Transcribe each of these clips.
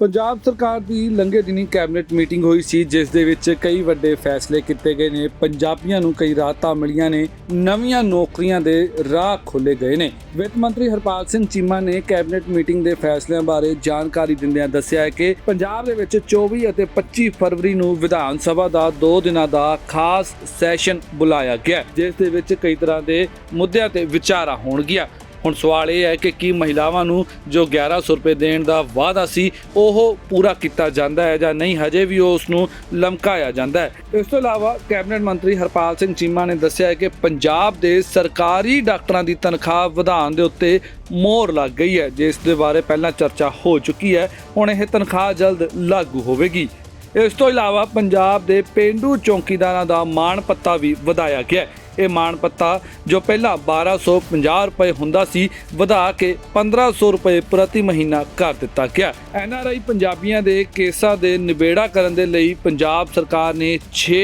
ਪੰਜਾਬ ਸਰਕਾਰ ਦੀ ਲੰਘੇ ਦਿਨੀ ਕੈਬਨਿਟ ਮੀਟਿੰਗ ਹੋਈ ਸੀ, ਜਿਸ ਦੇ ਵਿੱਚ ਕਈ ਵੱਡੇ ਫੈਸਲੇ ਕੀਤੇ ਗਏ ਨੇ। ਪੰਜਾਬੀਆਂ ਨੂੰ ਕਈ ਰਾਹਤਾਂ ਮਿਲੀਆਂ ਨੇ। ਨਵੀਆਂ ਨੌਕਰੀਆਂ ਦੇ ਰਾਹ ਖੋਲੇ ਗਏ ਨੇ। ਵਿੱਤ ਮੰਤਰੀ ਹਰਪਾਲ ਸਿੰਘ ਚੀਮਾ ਨੇ ਕੈਬਨਿਟ ਮੀਟਿੰਗ ਦੇ ਫੈਸਲਿਆਂ ਬਾਰੇ ਜਾਣਕਾਰੀ ਦਿੰਦਿਆਂ ਦੱਸਿਆ ਹੈ ਕਿ ਪੰਜਾਬ ਦੇ ਵਿੱਚ 24 ਅਤੇ 25 ਫਰਵਰੀ ਨੂੰ ਵਿਧਾਨ ਸਭਾ ਦਾ 2 ਦਿਨਾਂ ਦਾ ਖਾਸ ਸੈਸ਼ਨ ਬੁਲਾਇਆ ਗਿਆ, ਜਿਸ ਦੇ ਵਿੱਚ ਕਈ ਤਰ੍ਹਾਂ ਦੇ ਮੁੱਦਿਆਂ ਤੇ ਵਿਚਾਰਾਂ ਹੋਣਗੀਆਂ। ਹੁਣ ਸਵਾਲ ਇਹ ਹੈ ਕਿ ਕੀ ਮਹਿਲਾਵਾਂ ਨੂੰ ਜੋ 1100 ਰੁਪਏ ਦੇਣ ਦਾ ਵਾਅਦਾ ਸੀ, ਉਹ ਪੂਰਾ ਕੀਤਾ ਜਾਂਦਾ ਹੈ ਜਾਂ ਨਹੀਂ? ਹਜੇ ਵੀ ਉਸ ਨੂੰ ਲਮਕਾਇਆ ਜਾਂਦਾ ਹੈ। ਇਸ ਤੋਂ ਇਲਾਵਾ ਕੈਬਨਿਟ ਮੰਤਰੀ ਹਰਪਾਲ ਸਿੰਘ ਚੀਮਾ ਨੇ ਦੱਸਿਆ ਹੈ ਕਿ ਪੰਜਾਬ ਦੇ ਸਰਕਾਰੀ ਡਾਕਟਰਾਂ ਦੀ ਤਨਖਾਹ ਵਧਾਉਣ ਦੇ ਉੱਤੇ ਮੋਹਰ ਲੱਗ ਗਈ ਹੈ, ਜਿਸ ਦੇ ਬਾਰੇ ਪਹਿਲਾਂ ਚਰਚਾ ਹੋ ਚੁੱਕੀ ਹੈ। ਹੁਣ ਇਹ ਤਨਖਾਹ ਜਲਦ ਲਾਗੂ ਹੋਵੇਗੀ। ਇਸ ਤੋਂ ਇਲਾਵਾ ਪੰਜਾਬ ਦੇ ਪਿੰਡੂ ਚੌਕੀਦਾਰਾਂ ਦਾ ਮਾਣ ਪੱਤਾ ਵੀ ਵਧਾਇਆ ਗਿਆ ਹੈ। ਇਹ ਮਾਣ ਪੱਤਾ ਜੋ ਪਹਿਲਾਂ 1250 ਰੁਪਏ ਹੁੰਦਾ ਸੀ, ਵਧਾ ਕੇ 1500 ਰੁਪਏ ਪ੍ਰਤੀ ਮਹੀਨਾ ਕਰ ਦਿੱਤਾ ਗਿਆ। ਐੱਨ ਆਰ ਆਈ ਪੰਜਾਬੀਆਂ ਦੇ ਕੇਸਾਂ ਦੇ ਨਿਬੇੜਾ ਕਰਨ ਦੇ ਲਈ ਪੰਜਾਬ ਸਰਕਾਰ ਨੇ 6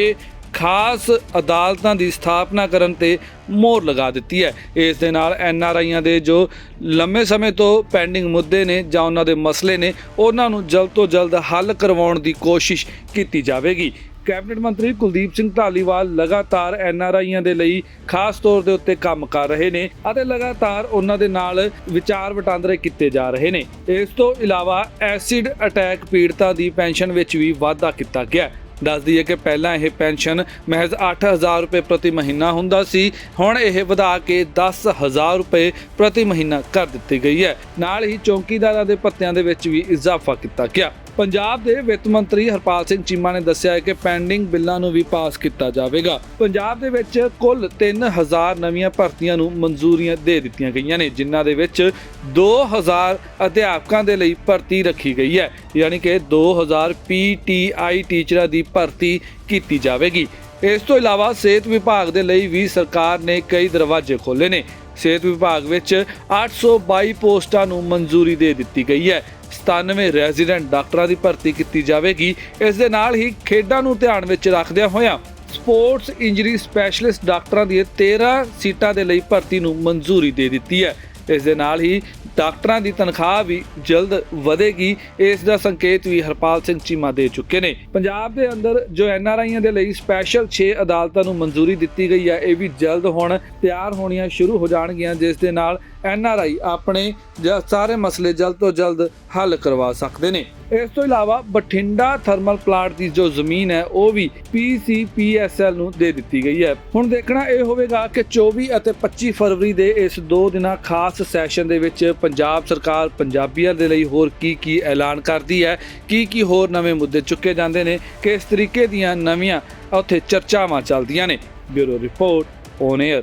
ਖਾਸ ਅਦਾਲਤਾਂ ਦੀ ਸਥਾਪਨਾ ਕਰਨ ਤੇ ਮੋਹਰ ਲਗਾ ਦਿੱਤੀ ਹੈ। ਇਸ ਦੇ ਨਾਲ ਐਨ ਆਰ ਆਈਆਂ ਦੇ ਜੋ ਲੰਮੇ ਸਮੇਂ ਤੋਂ ਪੈਂਡਿੰਗ ਮੁੱਦੇ ਨੇ ਜਾਂ ਉਹਨਾਂ ਦੇ ਮਸਲੇ ਨੇ, ਉਹਨਾਂ ਨੂੰ ਜਲਦ ਤੋਂ ਜਲਦ ਹੱਲ ਕਰਵਾਉਣ ਦੀ ਕੋਸ਼ਿਸ਼ ਕੀਤੀ ਜਾਵੇਗੀ। ਕੈਬਨਿਟ ਮੰਤਰੀ ਕੁਲਦੀਪ ਸਿੰਘ ਢਾਲੀਵਾਲ ਲਗਾਤਾਰ ਐਨ ਆਰ ਆਈਆਂ ਦੇ ਲਈ ਖਾਸ ਤੌਰ ਦੇ ਉੱਤੇ ਕੰਮ ਕਰ ਰਹੇ ਨੇ ਅਤੇ ਲਗਾਤਾਰ ਉਹਨਾਂ ਦੇ ਨਾਲ ਵਿਚਾਰ ਵਟਾਂਦਰੇ ਕੀਤੇ ਜਾ ਰਹੇ ਨੇ। ਇਸ ਤੋਂ ਇਲਾਵਾ ਐਸਿਡ ਅਟੈਕ ਪੀੜਤਾਂ ਦੀ ਪੈਨਸ਼ਨ ਵਿੱਚ ਵੀ ਵਾਧਾ ਕੀਤਾ ਗਿਆ। ਦੱਸ ਦਈਏ ਕਿ ਪਹਿਲਾਂ ਇਹ ਪੈਨਸ਼ਨ ਮਹਿਜ਼ 8000 ਰੁਪਏ ਪ੍ਰਤੀ ਮਹੀਨਾ ਹੁੰਦਾ ਸੀ, ਹੁਣ ਇਹ ਵਧਾ ਕੇ 10000 ਰੁਪਏ ਪ੍ਰਤੀ ਮਹੀਨਾ ਕਰ ਦਿੱਤੀ ਗਈ ਹੈ। ਨਾਲ ਹੀ ਚੌਕੀਦਾਰਾਂ ਦੇ ਭੱਤਿਆਂ ਦੇ ਵਿੱਚ ਵੀ ਇਜ਼ਾਫਾ ਕੀਤਾ ਗਿਆ। ਪੰਜਾਬ ਦੇ ਵਿੱਤ ਮੰਤਰੀ ਹਰਪਾਲ ਸਿੰਘ ਚੀਮਾ ਨੇ ਦੱਸਿਆ ਹੈ ਕਿ ਪੈਂਡਿੰਗ ਬਿੱਲਾਂ ਨੂੰ ਵੀ ਪਾਸ ਕੀਤਾ ਜਾਵੇਗਾ। ਪੰਜਾਬ ਦੇ ਵਿੱਚ ਕੁੱਲ 3000 ਨਵੀਆਂ ਭਰਤੀਆਂ ਨੂੰ ਮਨਜ਼ੂਰੀਆਂ ਦੇ ਦਿੱਤੀਆਂ ਗਈਆਂ ਨੇ, ਜਿਨ੍ਹਾਂ ਦੇ ਵਿੱਚ 2000 ਅਧਿਆਪਕਾਂ ਦੇ ਲਈ ਭਰਤੀ ਰੱਖੀ ਗਈ ਹੈ। ਯਾਨੀ ਕਿ 2000 ਪੀਟੀਆਈ ਟੀਚਰਾਂ ਦੀ ਭਰਤੀ ਕੀਤੀ ਜਾਵੇਗੀ। ਇਸ ਤੋਂ ਇਲਾਵਾ ਸਿਹਤ ਵਿਭਾਗ ਦੇ ਲਈ ਵੀ ਸਰਕਾਰ ਨੇ ਕਈ ਦਰਵਾਜ਼ੇ ਖੋਲ੍ਹੇ ਨੇ। ਸਿਹਤ ਵਿਭਾਗ ਵਿੱਚ 822 ਪੋਸਟਾਂ ਨੂੰ ਮਨਜ਼ੂਰੀ ਦੇ ਦਿੱਤੀ ਗਈ ਹੈ। 97 ਰੈਜ਼ੀਡੈਂਟ ਡਾਕਟਰਾਂ ਦੀ ਭਰਤੀ ਕੀਤੀ ਜਾਵੇਗੀ। ਇਸ ਦੇ ਨਾਲ ਹੀ ਖੇਡਾਂ ਨੂੰ ਧਿਆਨ ਵਿੱਚ ਰੱਖਦਿਆਂ ਹੋਇਆਂ ਸਪੋਰਟਸ ਇੰਜਰੀ ਸਪੈਸ਼ਲਿਸਟ ਡਾਕਟਰਾਂ ਦੀ 13 ਸੀਟਾਂ ਦੇ ਲਈ ਭਰਤੀ ਨੂੰ ਮਨਜ਼ੂਰੀ ਦੇ ਦਿੱਤੀ ਹੈ। ਇਸ ਦੇ ਨਾਲ ਹੀ ਡਾਕਟਰਾਂ ਦੀ ਤਨਖਾਹ ਵੀ ਜਲਦ ਵਧੇਗੀ। ਇਸ ਦਾ ਸੰਕੇਤ ਵੀ ਹਰਪਾਲ ਸਿੰਘ ਚੀਮਾ ਦੇ ਚੁੱਕੇ ਨੇ। ਪੰਜਾਬ ਦੇ ਅੰਦਰ ਜੋ ਐਨ ਆਰ ਆਈਆਂ ਦੇ ਲਈ ਸਪੈਸ਼ਲ 6 ਅਦਾਲਤਾਂ ਨੂੰ ਮਨਜ਼ੂਰੀ ਦਿੱਤੀ ਗਈ ਹੈ ਇਹ ਵੀ ਜਲਦ ਹੁਣ ਤਿਆਰ ਹੋਣੀਆਂ ਸ਼ੁਰੂ ਹੋ ਜਾਣਗੀਆਂ, ਜਿਸ ਦੇ ਨਾਲ ਐਨ ਆਰ ਆਈ ਆਪਣੇ ਸਾਰੇ ਮਸਲੇ ਜਲਦ ਤੋਂ ਜਲਦ ਹੱਲ ਕਰਵਾ ਸਕਦੇ ਨੇ। ਇਸ ਤੋਂ ਇਲਾਵਾ ਬਠਿੰਡਾ ਥਰਮਲ ਪਲਾਂਟ ਦੀ ਜੋ ਜ਼ਮੀਨ ਹੈ, ਉਹ ਵੀ PCPSL ਨੂੰ ਦੇ ਦਿੱਤੀ ਗਈ ਹੈ। ਹੁਣ ਦੇਖਣਾ ਇਹ ਹੋਵੇਗਾ ਕਿ 24 ਅਤੇ 25 ਫਰਵਰੀ ਦੇ ਇਸ ਦੋ ਦਿਨਾਂ ਖਾਸ ਸੈਸ਼ਨ ਦੇ ਵਿੱਚ ਪੰਜਾਬ ਸਰਕਾਰ ਪੰਜਾਬੀਆਂ ਦੇ ਲਈ ਹੋਰ ਕੀ ਕੀ ਐਲਾਨ ਕਰਦੀ ਹੈ, ਕੀ ਕੀ ਹੋਰ ਨਵੇਂ ਮੁੱਦੇ ਚੁੱਕੇ ਜਾਂਦੇ ਨੇ, ਕਿਸ ਤਰੀਕੇ ਦੀਆਂ ਨਵੀਆਂ ਉੱਥੇ ਚਰਚਾਵਾਂ ਚੱਲਦੀਆਂ ਨੇ। Bureau report on air